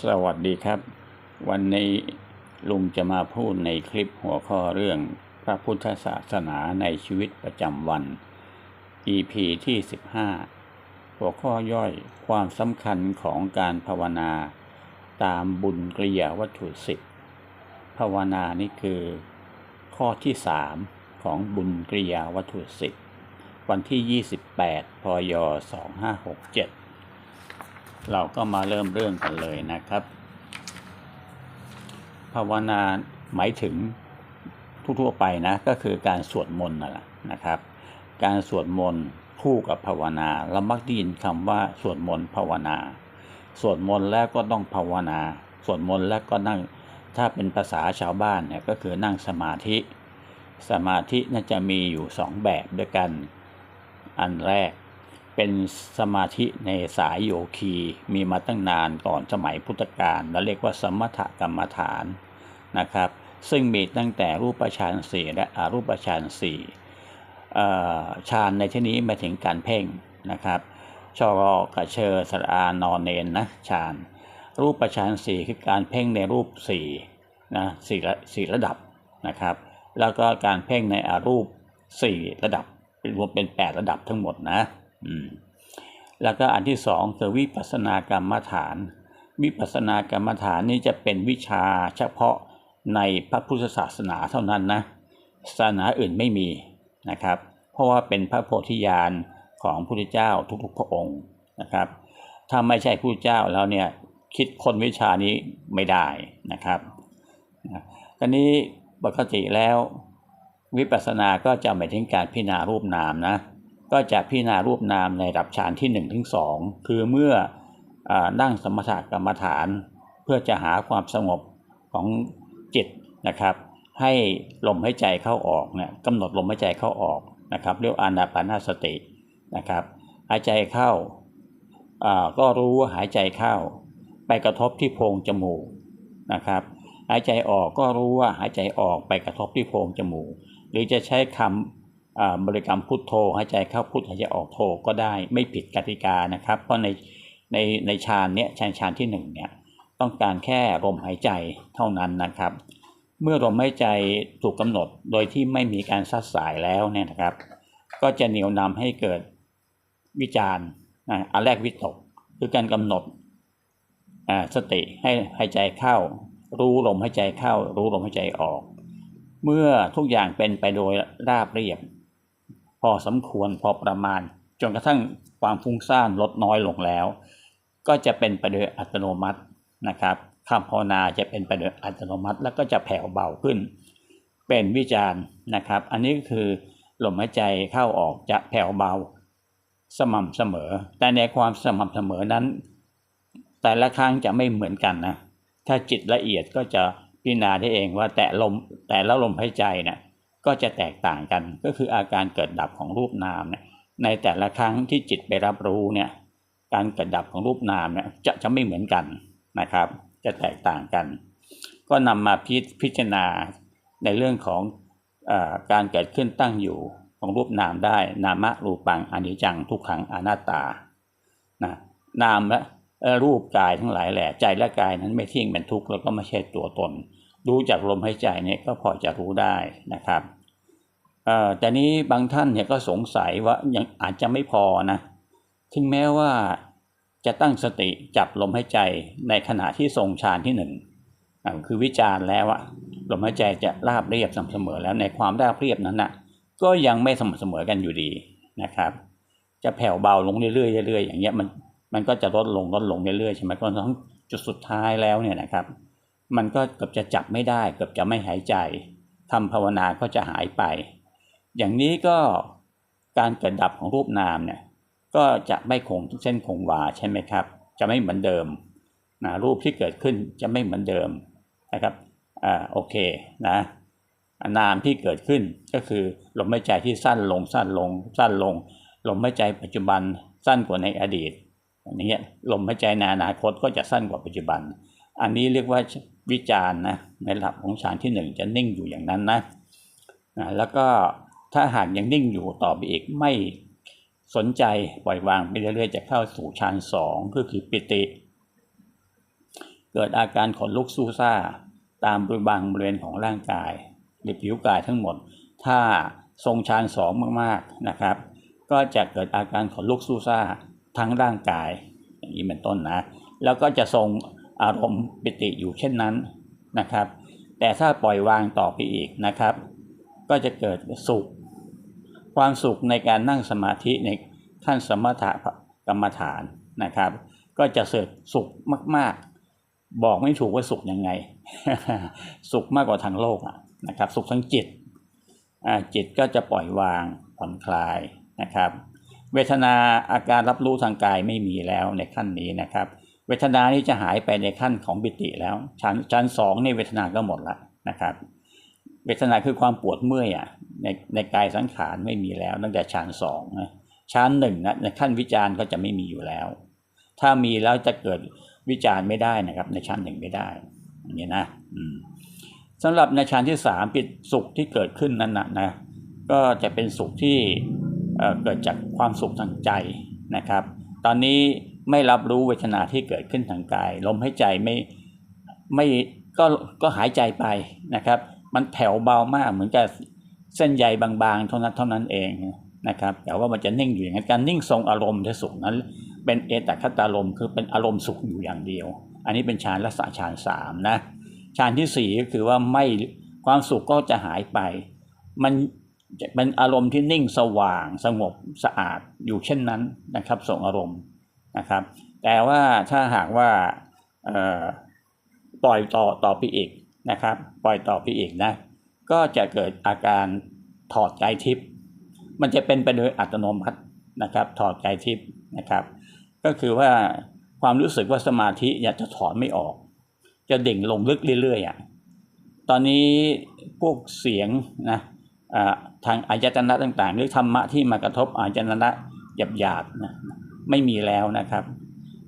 สวัสดีครับ วันนี้ลุงจะมาพูดในคลิปหัวข้อเรื่องพระพุทธศาสนาในชีวิตประจำวัน EP ที่ 15 หัวข้อย่อยความสำคัญของการภาวนา ตามบุญกริยาวัตถุสิบภาวนานี่คือ ข้อที่ 3 ของบุญกริยาวัตถุสิบวันที่ 28 พย 2567 เราก็มาเริ่มเรื่องกันเลยนะครับ ภาวนาหมายถึงทั่วๆไปนะก็คือการสวดมนต์นั่นแหละนะครับ การสวดมนต์คู่กับภาวนาเรามักได้ยินคำว่าสวดมนต์ภาวนาสวดมนต์แล้วก็ต้องภาวนาสวดมนต์แล้วก็นั่งถ้าเป็นภาษาชาวบ้านเนี่ยก็คือนั่งสมาธิ สมาธิน่าจะมีอยู่สองแบบด้วยกัน อันแรก เป็นสมาธิในสายโยคีมีมาตั้งนานก่อนสมัยพุทธกาลเราเรียกว่าสมถกรรมฐานนะครับ ซึ่งมีตั้งแต่รูปฌานสี่และอรูปฌานสี่ฌานในที่นี้หมายถึงการเพ่งนะครับชอรอกระเชอสระานอนเนนนะฌานรูปฌานสี่คือการเพ่งในรูปสี่นะสี่สี่ระดับนะครับ แล้วก็การเพ่งในอารูปสี่ระดับรวมเป็น8ระดับทั้งหมดนะ แล้วก็อันที่สองคือวิปัสสนากรรมฐาน วิปัสสนากรรมฐานนี่จะเป็นวิชาเฉพาะในพระพุทธศาสนาเท่านั้นนะศาสนาอื่นไม่มีนะครับ เพราะว่าเป็นพระโพธิญาณของพระพุทธเจ้าทุกๆพระองค์นะครับ ถ้าไม่ใช่พระพุทธเจ้าแล้วเนี่ยคิดคนวิชานี้ไม่ได้นะครับตอนนี้ปกติแล้ววิปัสสนาก็จะหมายถึงการพิจารณารูปนามนะ ก็จะพิจารณารูปนามในดับฌานที่1นถึงสคือเมื่ออนั่งสมถกรรมฐาน เพื่อจะหาความสงบของจิตนะครับ ให้ลมหายใจเข้าออกเนี่ยกำหนดลมหายใจเข้าออกนะครับ เรียกอานาปานาสตินะครับหายใจเข้าก็รู้ว่าหายใจเข้า ไปกระทบที่โพรงจมูกนะครับหายใจออกก็รู้ว่าหายใจออกไปกระทบที่โพรงจมูก หรือจะใช้คำ บริกรรมพุทโธหายใจเข้าพุทหายใจออกโธก็ได้ไม่ผิดกติกานะครับ เพราะในในในฌานเนี้ยฌานฌานที่1เนี่ยต้องการแค่ลมหายใจเท่านั้นนะครับ เมื่อลมหายใจถูกกาหนดโดยที่ไม่มีการซัดสายแล้วเนี่ยนะครับ ก็จะเหนียวนำให้เกิดวิจารณ์อันแรกวิตกคือการกำหนดสติให้หายใจเข้า รู้ลมหายใจเข้า รู้ลมหายใจออก เมื่อทุกอย่างเป็นไปโดยราบเรียบ พอสมควรพอประมาณ จนกระทั่งความฟุ้งซ่านลดน้อยลงแล้ว ก็จะเป็นไปโดยอัตโนมัตินะครับคำภาวนาจะเป็นไปโดยอัตโนมัติ แล้วก็จะแผ่วเบาขึ้น เป็นวิจารณ์นะครับ อันนี้คือลมหายใจเข้าออกจะแผ่วเบา สม่ำเสมอ แต่ในความสม่ำเสมอนั้น แต่ละครั้งจะไม่เหมือนกันนะถ้าจิตละเอียดก็จะพิจารณาได้เองว่าแต่ลมแต่ละลมหายใจเนะี่ย ก็จะแตกต่างกันก็คืออาการเกิดดับของรูปนามเนี่ยในแต่ละครั้งที่จิตไปรับรู้เนี่ยการเกิดดับของรูปนามเนี่ยจะจะไม่เหมือนกันนะครับ จะแตกต่างกัน ก็นำมาพิพจารณาในเรื่องของอการเกิดขึ้นตั้งอยู่ของรูปนามได้นามะรูปังอนิจจังทุกขังอนัตตานะนามและรูปกายทั้งหลายแหละใจและกายนั้นไม่เที่ยงเป็นทุกข์แล้วก็ไม่ใช่ตัวตน ดูจากลมหายใจเนี่ยก็พอจะรู้ได้นะครับแต่นี้บางท่านเนี่ยก็สงสัยว่ายังอาจจะไม่พอนะถึงแม้ว่าจะตั้งสติจับลมหายใจในขณะที่ทรงฌานที่หนึ่งคือวิจารณ์แล้วอะลมหายใจจะราบเรียบสม่ำเสมอแล้วในความราบเรียบนั้นนะก็ยังไม่สม่ำเสมอกันอยู่ดีนะครับ จะแผ่วเบาลงเรื่อยๆเรื่อยๆอย่างเงี้ยมันมันก็จะลดลงลดลงเรื่อยๆใช่ไหมก็ต้องจุดสุดท้ายแล้วเนี่ยนะครับ มันก็เกือบจะจับไม่ได้เกือบจะไม่หายใจทำภาวนาก็จะหายไป อย่างนี้ก็การเกิดดับของรูปนามเนี่ยก็จะไม่คงเส้นคงวาใช่ไหมครับ จะไม่เหมือนเดิมนะรูปที่เกิดขึ้นจะไม่เหมือนเดิมนะครับอ่าโอเคนะนามที่เกิดขึ้นก็คือลมหายใจที่สั้นลงสั้นลงสั้นลงลมหายใจปัจจุบันสั้นกว่าในอดีตอย่างเงี้ยลมหายใจในอนาคตก็จะสั้นกว่าปัจจุบัน อันนี้เรียกว่าวิจารณ์นะในระดับของฌานที่หนึ่งจะนิ่งอยู่อย่างนั้นนะนะแล้วก็ถ้าหากยังนิ่งอยู่ต่อไปอีกไม่สนใจปล่อยวางไปเรื่อยๆจะเข้าสู่ฌานสองก็คือปิติ เกิดอาการขนลุกสู้ซ่า ตามบริบางบริเวณของร่างกายหรือผิวกายทั้งหมด ถ้าทรงฌานสองมากๆนะครับ ก็จะเกิดอาการขนลุกสู้ซ่าทั้งร่างกายอย่างนี้เป็นต้นนะ แล้วก็จะทรง อารมณ์ปิติอยู่เช่นนั้นนะครับ แต่ถ้าปล่อยวางต่อไปอีกนะครับ ก็จะเกิดสุข ความสุขในการนั่งสมาธิในขั้นสมถะกรรมฐานนะครับ ก็จะเสดสุขมาก ๆ บอกไม่ถูกว่าสุขยังไง สุขมากกว่าทางโลกนะครับ สุขทั้งจิตอ่าจิตก็จะปล่อยวางผ่อนคลายนะครับ เวทนาอาการรับรู้ทางกายไม่มีแล้วในขั้นนี้นะครับ เวทนานี้จะหายไปในขั้นของปิติแล้ว ชั้นชั้นสองนี่เวทนาก็หมดละนะครับ เวทนาคือความปวดเมื่อยอะในในกายสังขารไม่มีแล้ว ตั้งแต่ชั้นสองนะชั้นหนึ่งนะในขั้นวิจารณ์ก็จะไม่มีอยู่แล้ว ถ้ามีแล้วจะเกิดวิจารณ์ไม่ได้นะครับ ในชั้นหนึ่งไม่ได้อย่างนี้นะอืมสำหรับในชั้นที่สามปิดสุขที่เกิดขึ้นนั้นนะนะก็จะเป็นสุขที่เอ่อเกิดจากความสุขทางใจนะครับ ตอนนี้ ไม่รับรู้เวทนาที่เกิดขึ้นทางกาย ลมหายใจไม่ไม่ก็ก็หายใจไปนะครับ มันแผ่วเบามากเหมือนกับเส้นใยบางๆเท่านั้นเท่านั้นเองนะครับ แต่ว่ามันจะนิ่งอยู่อย่างนั้นการนิ่งทรงอารมณ์ที่สุขนั้น เป็นเอตคตารมคือเป็นอารมณ์สุขอยู่อย่างเดียว อันนี้เป็นฌานลักษณะฌานสามนะฌานที่สี่ก็คือว่าไม่ความสุขก็จะหายไป มันจะเป็นอารมณ์ที่นิ่งสว่างสงบสะอาดอยู่เช่นนั้นนะครับส่งอารมณ์ นะครับ แต่ว่าถ้าหากว่าปล่อยต่อต่อไปอีกนะครับ ปล่อยต่อไปอีกนะก็จะเกิดอาการถอดใจทิพย์มันจะเป็นไปโดยอัตโนมัตินะครับ ถอดใจทิพย์นะครับ ก็คือว่าความรู้สึกว่าสมาธิอยากจะถอนไม่ออก จะดิ่งลงลึกเรื่อยๆอะตอนนี้พวกเสียงนะทางอายตนะต่างๆ หรือธรรมะที่มากระทบอายตนะหยาบๆนะ ไม่มีแล้วนะครับ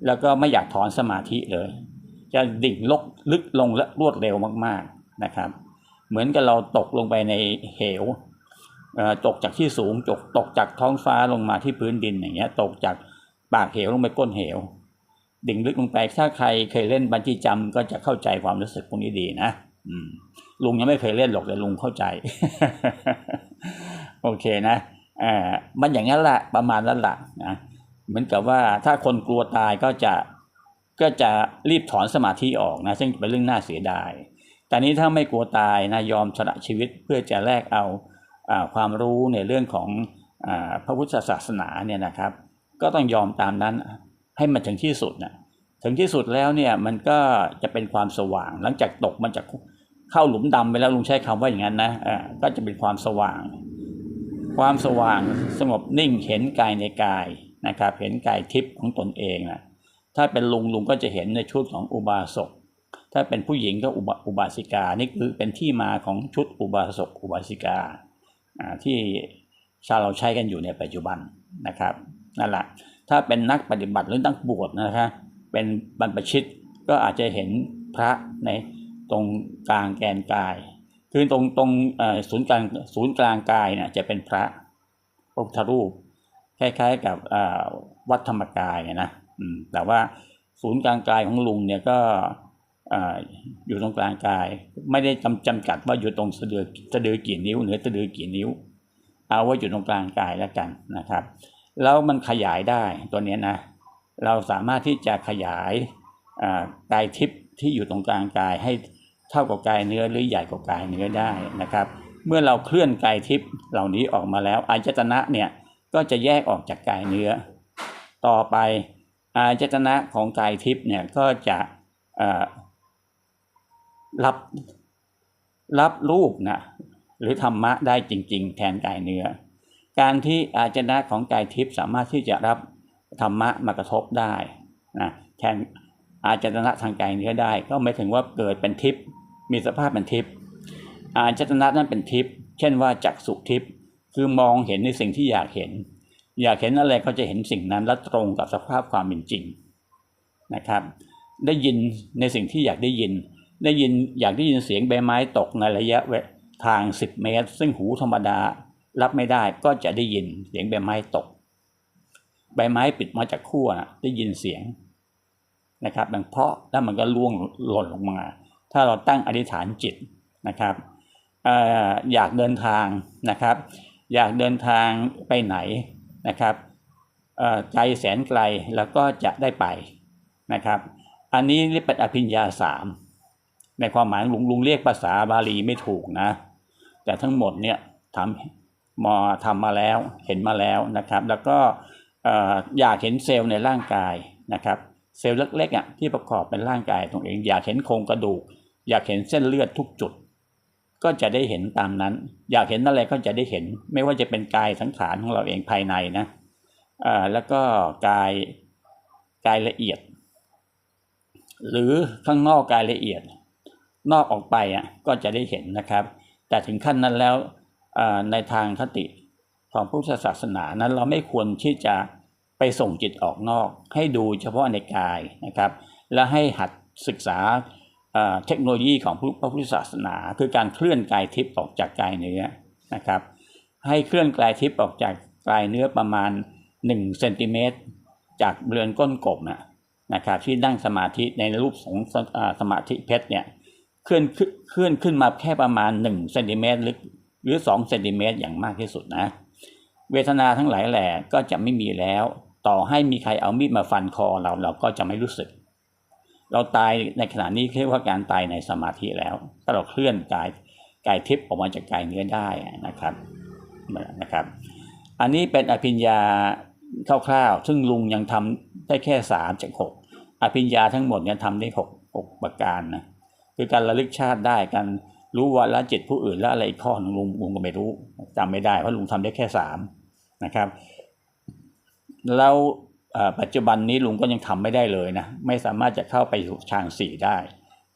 แล้วก็ไม่อยากถอนสมาธิเลย จะดิ่งลกลึกลงและรวดเร็วมากๆนะครับ เหมือนกับเราตกลงไปในเหวอ่อตกจากที่สูงตกตกจากท้องฟ้าลงมาที่พื้นดินอย่างเงี้ยตกจากปากเหวลงไปก้นเหว ดิ่งลึกลงไปถ้าใครเคยเล่นบันจี้จัมป์ก็จะเข้าใจความรู้สึกพวกนี้ดีนะอืมลุงยังไม่เคยเล่นหรอกแต่ลุงเข้าใจ โอเคนะอ่ามันอย่างนั้นแหละประมาณนั้นแหละนะ เหมือนกับว่าถ้าคนกลัวตายก็จะก็จะรีบถอนสมาธิออกนะซึ่งเป็นเรื่องน่าเสียดาย แต่นี้ถ้าไม่กลัวตายนะยอมสละชีวิตเพื่อจะแลกเอาอความรู้ในเรื่องของอพระพุทธศาสนาเนี่ยนะครับ ก็ต้องยอมตามนั้นให้มันถึงที่สุดนะถึงที่สุดแล้วเนี่ยมันก็จะเป็นความสว่าง หลังจากตกมันจากเข้าหลุมดำไปแล้วลุงใช้คำว่าอย่างนั้นนะอ่าก็จะเป็นความสว่าง ความสว่างสงบนิ่งเห็นกายในกาย นะครับเห็นกายทิพย์ของตนเองนะถ้าเป็นลุงลุงก็จะเห็นในชุดของอุบาสก ถ้าเป็นผู้หญิงก็อุบาสิกา นี่คือเป็นที่มาของชุดอุบาสกอุบาสิกาที่ชาวเราใช้กันอยู่ในปัจจุบันนะครับนั่นแหละถ้าเป็นนักปฏิบัติหรือนักบวชนะครับเป็นบรรพชิตก็อาจจะเห็นพระในตรงกลางแกนกาย คือตรงตรงศูนย์กลางศูนย์กลางกายเนี่ยจะเป็นพระพระพุทธรูป คล้ายๆกับวัดธรรมกายนะแต่ว่าศูนย์กลางกายของลุงเนี่ยก็ออยู่ตรงกลางกาย ไม่ได้จำจำกัดว่าอยู่ตรงสะดือสะดือกี่นิ้วเหนือสะดือกี่นิ้ว เอาไว้อยู่ตรงกลางกายแล้วกันนะครับ แล้วมันขยายได้ตัวนี้นะ เราสามารถที่จะขยายกายทิพย์ที่อยู่ตรงกลางกายให้เท่ากับกายเนื้อหรือใหญ่กว่ากายเนื้อได้นะครับ เมื่อเราเคลื่อนกายทิพย์เหล่านี้ออกมาแล้วอายตนะเนี่ย ก็จะแยกออกจากกายเนื้อ ต่อไปอายตนะของกายทิพย์เนี่ยก็จะรับรับรูปนะหรือธรรมะได้จริง ๆ แทนกายเนื้อ การที่อายตนะของกายทิพย์สามารถที่จะรับธรรมะมากระทบได้นะแทนอายตนะทางกายเนื้อได้ ก็หมายถึงว่าเกิดเป็นทิพย์มีสภาพเป็นทิพย์อายตนะนั้นเป็นทิพย์เช่นว่าจักสุทิพย์ คือมองเห็นในสิ่งที่อยากเห็น อยากเห็นอะไรก็จะเห็นสิ่งนั้นและตรงกับสภาพความเป็นจริงนะครับ ได้ยินในสิ่งที่อยากได้ยิน ได้ยินอยากได้ยินเสียงใบไม้ตกในระยะทาง 10 เมตร ซึ่งหูธรรมดารับไม่ได้ก็จะได้ยินเสียงใบไม้ตก ใบไม้ปิดมาจากขั้วนะได้ยินเสียงนะครับดังเพราะแล้วมันก็ล่วงหล่นลงมา ถ้าเราตั้งอธิษฐานจิตนะครับออยากเดินทางนะครับ อยากเดินทางไปไหนนะครับเอ่อไกลแสนไกลแล้วก็จะได้ไปนะครับ อันนี้เรียกเป็นอภิญญาสามในความหมายลุงลุงเรียกภาษาบาลีไม่ถูกนะ แต่ทั้งหมดเนี่ยทำมาทำมาแล้วเห็นมาแล้วนะครับ แล้วก็อยากเห็นเซลล์ในร่างกายนะครับ เซลล์เล็กๆอะที่ประกอบเป็นร่างกายตรงเอง อยากเห็นโครงกระดูก อยากเห็นเส้นเลือดทุกจุด ก็จะได้เห็นตามนั้น อยากเห็นอะไรก็จะได้เห็น ไม่ว่าจะเป็นกายสังขารของเราเองภายในนะอ่าแล้วก็กายกายละเอียด หรือข้างนอกกายละเอียด นอกออกไปอะก็จะได้เห็นนะครับ แต่ถึงขั้นนั้นแล้วในทางคติของพุทธศาสนานั้นเราไม่ควรที่จะไปส่งจิตออกนอก ให้ดูเฉพาะในกายนะครับ และให้หัดศึกษา เทคโนโลยีของพระพุทธศาสนา คือการเคลื่อนกายทิพย์ออกจากกายเนื้อนะครับ ให้เคลื่อนกายทิพย์ออกจากกายเนื้อประมาณ1เซนติเมตรจากเรือนก้นกบนะนะครับที่นั่งสมาธิในรูปของสมาธิเพชรเนี่ยเคลื่อนขึ้นเคลื่อนขึ้นมาแค่ประมาณ1เซนติเมตรหรือหรือ2เซนติเมตรอย่างมากที่สุดนะ เวทนาทั้งหลายแหล่ก็จะไม่มีแล้ว ต่อให้มีใครเอามีดมาฟันคอเราเราก็จะไม่รู้สึก เราตายในขณะนี้เรียกว่าการตายในสมาธิแล้ว ถ้าเราเคลื่อนกายกายทิพย์ออกมาจากกายเนื้อได้นะครับนะครับ อันนี้เป็นอภิญญาคร่าวๆ ซึ่งลุงยังทำได้แค่สามจากหกอภิญญาทั้งหมดเนี่ยทำได้หกหกประการนะคือการระลึกชาติได้การรู้วาระจิตผู้อื่นและอะไรอีกข้อหนึงลุงลุงก็ไม่รู้จำไม่ได้เพราะลุงทำได้แค่สามนะครับเอ่อ ปัจจุบันนี้ลุงก็ยังทำไม่ได้เลยนะไม่สามารถจะเข้าไปฌานสี่ได้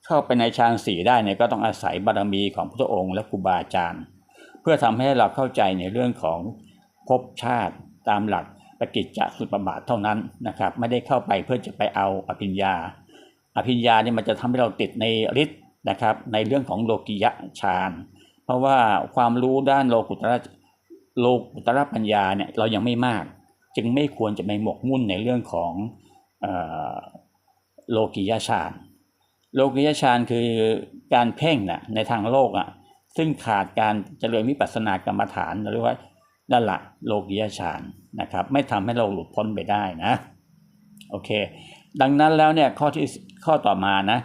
เข้าไปในฌานสี่ได้เนี่ยก็ต้องอาศัยบารมีของพระองค์และครูบาอาจารย์ เพื่อทำให้เราเข้าใจในเรื่องของภพชาติตามหลักปกิจจสุปบาทเท่านั้นนะครับ ไม่ได้เข้าไปเพื่อจะไปเอาอภิญญา อภิญญาเนี่ยมันจะทำให้เราติดในฤทธิ์นะครับ ในเรื่องของโลกิยะฌานเพราะว่าความรู้ด้านโลกุตระโลกุตระปัญญาเนี่ยเรายังไม่มาก จึงไม่ควรจะไปหมกมุ่นในเรื่องของอโลกิยะฌานโลกิยะฌานคือการเพ่งนะในทางโลกอะซึ่งขาดการเจริญวิปัสสนากรรมฐานหรือว่านั่นละโลกิยะฌานนะครับ ไม่ทำให้เราหลุดพ้นไปได้นะโอเค ดังนั้นแล้วเนี่ยข้อที่ข้อต่อมานะ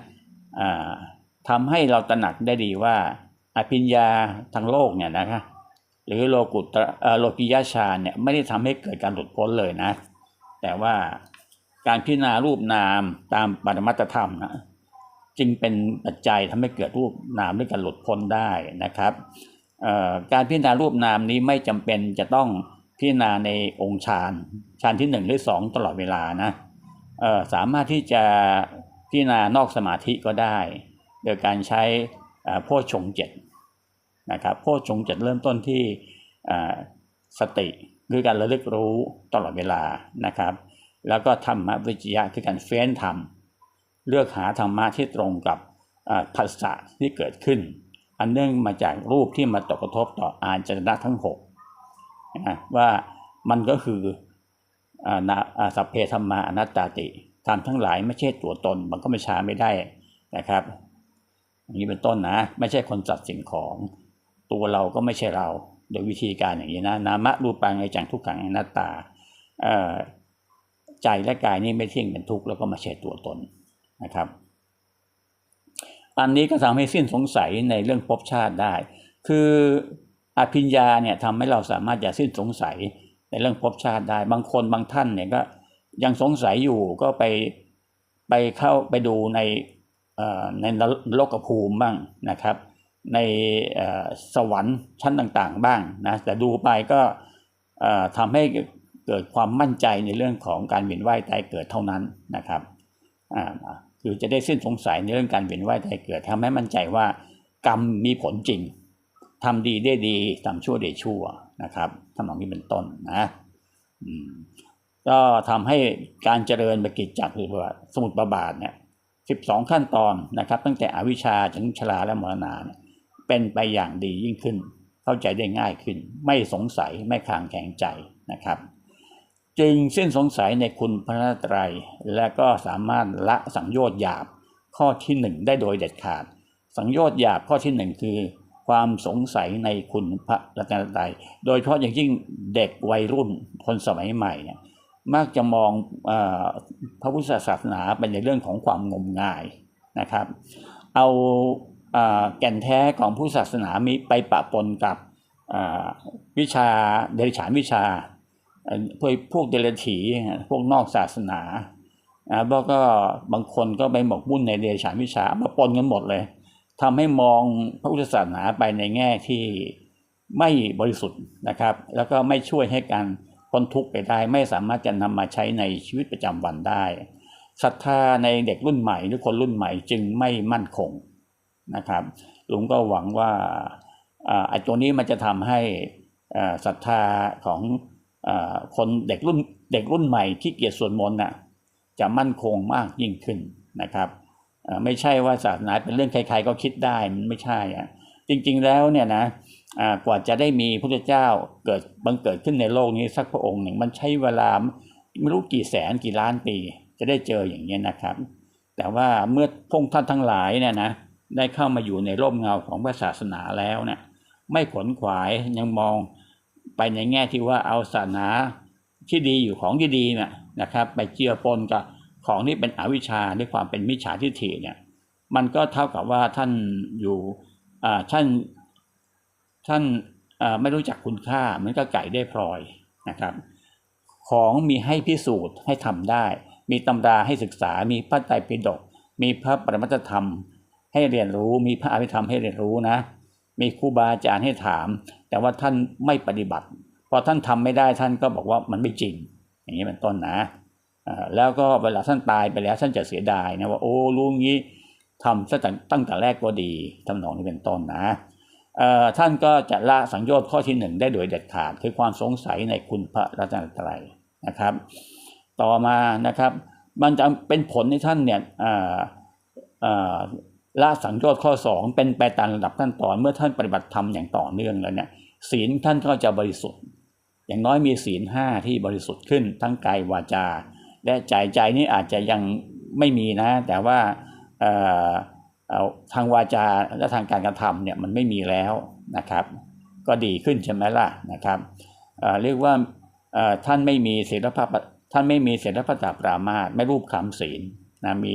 ทำให้เราตระหนักได้ดีว่าอภิญญาทางโลกเนี่ยนะคะ หรือโลกุตระเอ่อโลกิยาฌาเนี่ยไม่ได้ทำให้เกิดการหลุดพ้นเลยนะ แต่ว่าการพิจารณารูปนามตามปรมัตธรรมนะจึงเป็นปัจจัยทำให้เกิดรูปนามด้วยการหลุดพ้นได้นะครับเอ่อการพิจารณารูปนามนี้ไม่จำเป็นจะต้องพิจารณาในองค์ฌานฌานที่หนึ่งหรือสองตลอดเวลานะเออสามารถที่จะพิจารณานอกสมาธิก็ได้ โดยการใช้อ่อโพชฌงเจ็ด นะครับโพชฌงค์จ็ดเริ่มต้นที่สติคือการระลึกรู้ตลอดเวลานะครับ แล้วก็ธรรมวิจยะคือการเฟ้นธรรม เลือกหาธรรมะที่ตรงกับภาษาที่เกิดขึ้น อันเนื่องมาจากรูปที่มาตกกระทบต่ออาจารณะทั้งหกนะว่ามันก็คืออนะสัพเพธรรมาอนัตตาติธรรมทั้งหลายไม่ใช่ตัวตน มันก็ไม่ช้าไม่ได้นะครับอย่างนี้เป็นต้นนะ ไม่ใช่คนจัดสิ่งของ ตัวเราก็ไม่ใช่เรา โดยวิธีการอย่างนี้นะนามะรูปังไอจังทุกขังอนัตตาใจและกายนี่ไม่เที่ยงเป็นทุกข์แล้วก็ม่ใช่ตัวตนนะครับ อันนี้ก็ทำให้สิ้นสงสัยในเรื่องภพชาติได้ คืออภิญญาเนี่ยทำให้เราสามารถจะสิ้นสงสัยในเรื่องภพชาติได้ บางคนบางท่านเนี่ยก็ยังสงสัยอยู่ก็ไปไปเข้าไปดูในในนรกภูมิบ้างนะครับ ในสวรรค์ชั้นต่างๆ บ้างนะแต่ดูไปก็ทำให้เกิดความมั่นใจในเรื่องของการเวียนว่ายตายเกิดเท่านั้นนะครับคือจะได้สิ้นสงสัยในเรื่องการเวียนว่ายตายเกิดทำให้มั่นใจว่ากรรมมีผลจริงทำดีได้ดีทำชั่วได้ชั่วนะครับทำนองนี้เป็นต้นนะก็ทำให้การเจริญบกิจจักหรือว่าสมุดประบาทเนี่ยสิบสองขั้นตอนนะครับ ตั้งแต่อวิชชาถึงชราและมรณะเนี่ย เป็นไปอย่างดียิ่งขึ้น เข้าใจได้ง่ายขึ้น ไม่สงสัยไม่คลางแข็งใจนะครับ จึงสิ้นสงสัยในคุณพระรัตรัย และก็สามารถละสังโยชน์หยาบข้อที่หนึ่งได้โดยเด็ดขาด สังโยชน์หยาบข้อที่หนึ่งคือความสงสัยในคุณพระรัตนตรัย โดยเฉพาะอย่างยิ่งเด็กวัยรุ่นคนสมัยใหม่เนี่ยมักจะมองอพระพุทธศาสนาเป็นในเรื่องของความงมงายนะครับ เอา แก่นแท้ของพุทธศาสนามีไปปะปนกับวิชาเดรัจฉานวิชาพวกพวกเดรัจฉีพวกนอกศาสนาอ่าแล้วก็บางคนก็ไปหมกมุ่นในเดรัจฉานวิชามาปนกันหมดเลยทำให้มองพระพุทธศาสนาไปในแง่ที่ไม่บริสุทธิ์นะครับ แล้วก็ไม่ช่วยให้การพ้นทุกข์ไปได้ ไม่สามารถจะนำมาใช้ในชีวิตประจำวันได้ศรัทธาในเด็กรุ่นใหม่หรือคนรุ่นใหม่จึงไม่มั่นคง นะครับลุงก็หวังว่าอ่าไอ้ตัวนี้มันจะทำให้อ่าศรัทธาของอาคนเด็กรุ่นเด็กรุ่นใหม่ที่เกียรติส่วดมนต์น่ะจะมั่นคงมากยิ่งขึ้นนะครับอ่าไม่ใช่ว่าศาสนาเป็นเรื่องใครๆก็คิดได้มันไม่ใช่อะจริงๆแล้วเนี่ยนะอ่ากว่าจะได้มีพระเจ้าเกิดบังเกิดขึ้นในโลกนี้สักพระองค์หนึ่งมันใช้เวลาไม่รู้กี่แสนกี่ล้านปี จะได้เจออย่างนี้นะครับ แต่ว่าเมื่อพงท่านทั้งหลายเนี่ยนะ ได้เข้ามาอยู่ในร่มเงาของพระศาสนาแล้วเนี่ยไม่ขวนขวายยังมองไปในแง่ที่ว่าเอาศาสนาที่ดีอยู่ของที่ดีเนี่ยนะครับ ไปเจือปนกับของที่เป็นอวิชชาด้วยความเป็นมิจฉาทิฏฐิเนี่ยมันก็เท่ากับว่าท่านอยู่อ่าท่านท่านอ่าไม่รู้จักคุณค่ามือนกับไก่ได้พลอยนะครับ ของมีให้พิสูจน์ให้ทำได้ มีตำราให้ศึกษา มีพระไตรปิฎกมีพระปรมัตธรรม ให้เรียนรู้ มีพระอภิธรรมให้เรียนรู้นะ มีครูบาอาจารย์ให้ถาม แต่ว่าท่านไม่ปฏิบัติพอท่านทำไม่ได้ท่านก็บอกว่ามันไม่จริง อย่างนี้เป็นต้นนะแล้วก็เวลาท่านตายไปแล้วท่านจะเสียดายนะว่าโอ้รู้งี้ทำตั้งแต่ตั้งแต่แรกก็ดีทำนองนี้เป็นต้นนะท่านก็จะละสังโยชน์ข้อที่หนึ่งได้โดยเด็ดขาด คือความสงสัยในคุณพระรัตนตรัยนะครับ ต่อมานะครับ มันจะเป็นผลให้ท่านเนี่ยอ่าอ่า ละสังโยชน์ข้อ 2 เป็นไปตามระดับขั้นตอนเมื่อท่านปฏิบัติธรรมอย่างต่อเนื่องแล้วเนี่ยศีลท่านก็จะบริสุทธิ์ อย่างน้อยมีศีลห้าที่บริสุทธิ์ขึ้นทั้งกายวาจา และใจใจนี่อาจจะยังไม่มีนะ แต่ว่าทางวาจาและทางการกระทำเนี่ยมันไม่มีแล้วนะครับ ก็ดีขึ้นใช่ไหมล่ะนะครับเเรียกว่าท่านไม่มีศีลภาพท่านไม่มีศีลพัตปรามาสไม่รูปคำศีลนะมี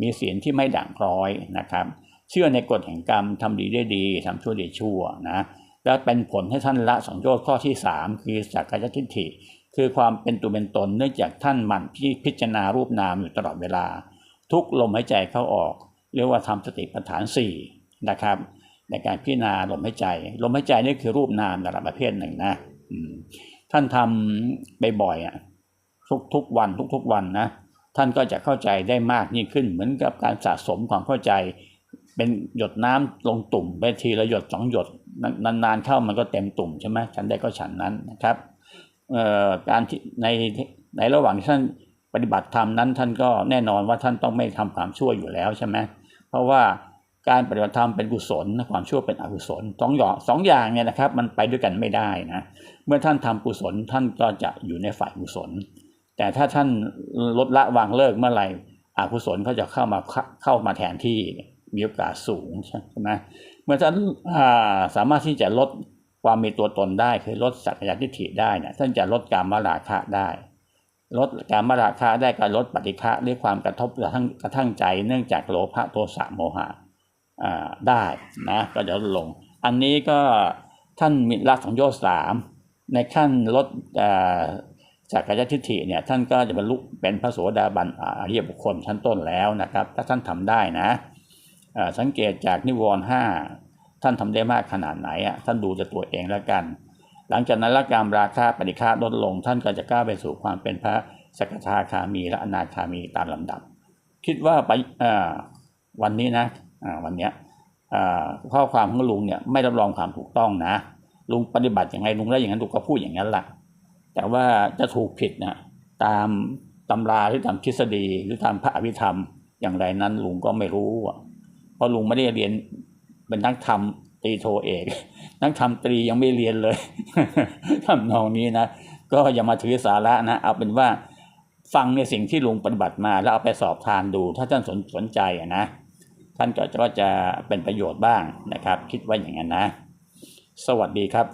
มีศีลที่ไม่ด่างพร้อยนะครับ เชื่อในกฎแห่งกรรมทำดีได้ดีทำชั่วได้ชั่วนะแล้วเป็นผลให้ท่านละสังโยชน์ข้อที่ 3 คือสักกายทิฏฐิ คือความเป็นตัวเป็นตนเนื่องจากท่านหมั่นพิพจารณารูปนามอยู่ตลอดเวลา ทุกลมหายใจเข้าออก เรียกว่าทำสติปัฏฐาน4นะครับ ในการพิจารณาลมหายใจ ลมหายใจนี่คือรูปนามระดับประเภทหนึ่งนะท่านทำบ่อยๆอะทุกทุกวันทุกๆวันนะ ท่านก็จะเข้าใจได้มากยิ่งขึ้น เหมือนกับการสะสมความเข้าใจ เป็นหยดน้ำลงตุ่มไปทีละหยดสองหยดนานๆเข้ามันก็เต็มตุ่มใช่ไหมฉันใดก็ฉันนั้นนะครับการในในระหว่างที่ท่านปฏิบัติธรรมนั้น ท่านก็แน่นอนว่าท่านต้องไม่ทำความชั่วอยู่แล้วใช่ไหมเพราะว่าการปฏิบัติธรรมเป็นกุศลความชั่วเป็นอกุศลสองอย่างสองอย่างเนี่ยนะครับ มันไปด้วยกันไม่ได้นะเมื่อท่านทำกุศลท่านก็จะอยู่ในฝ่ายกุศล แต่ถ้าท่านลดละวางเลิกเมื่อไหร่อกุศลเขาจะเข้ามาเข้ามาแทนที่มีโอกาสสูงใช่ไหมเมื่อท่านสามารถที่จะลดความมีตัวตนได้คือลดสักยทิฏฐิได้เนี่ยท่านจะลดการมาราคะได้ ลดการมาราคะได้การลดปฏิฆะด้วยความกระทบกระทั่งกระทั่งใจ เนื่องจากโลภะโทสะโมหะได้นะก็จะลดลง อันนี้ก็ท่านมีละสังโยชน์สามในขั้นลด จากกายทิฏฐิเนี่ยท่านก็จะบรรลุเป็นพระโสดาบันอริยบุคคลชั้นต้นแล้วนะครับ ถ้าท่านทำได้นะสังเกตจากนิวรณ์ห้าท่านทำได้มากขนาดไหนอะท่านดูจากตัวเองแล้วกัน หลังจากนั้นละกามราคะปฏิฆาลดลง ท่านก็จะก้าวไปสู่ความเป็นพระสกทาคามีและอนาคามีตามลำดับ คิดว่าไปวันนี้นะวันเนี้ยข้อความของลุงเนี่ยไม่รับรองความถูกต้องนะ ลุงปฏิบัติอย่างไรลุงได้อย่างนั้นลุงก็พูดอย่างนั้นแหละ แต่ว่าจะถูกผิดนะตามตำราหรือตามทฤษฎีหรือตามพระอภิธรรมอย่างไรนั้นลุงก็ไม่รู้อะเพราะลุงไม่ได้เรียนเป็นนักธรรมตรีโทเอก นักธรรมตรียังไม่เรียนเลยทำนองนี้นะก็อย่ามาถือสาระนะเอาเป็นว่าฟังในสิ่งที่ลุงปฏิบัติมา แล้วเอาไปสอบทานดู ถ้าท่านสนสนใจอะนะท่านก็จะก็จะเป็นประโยชน์บ้างนะครับ คิดว่าอย่างนั้นนะ สวัสดีครับ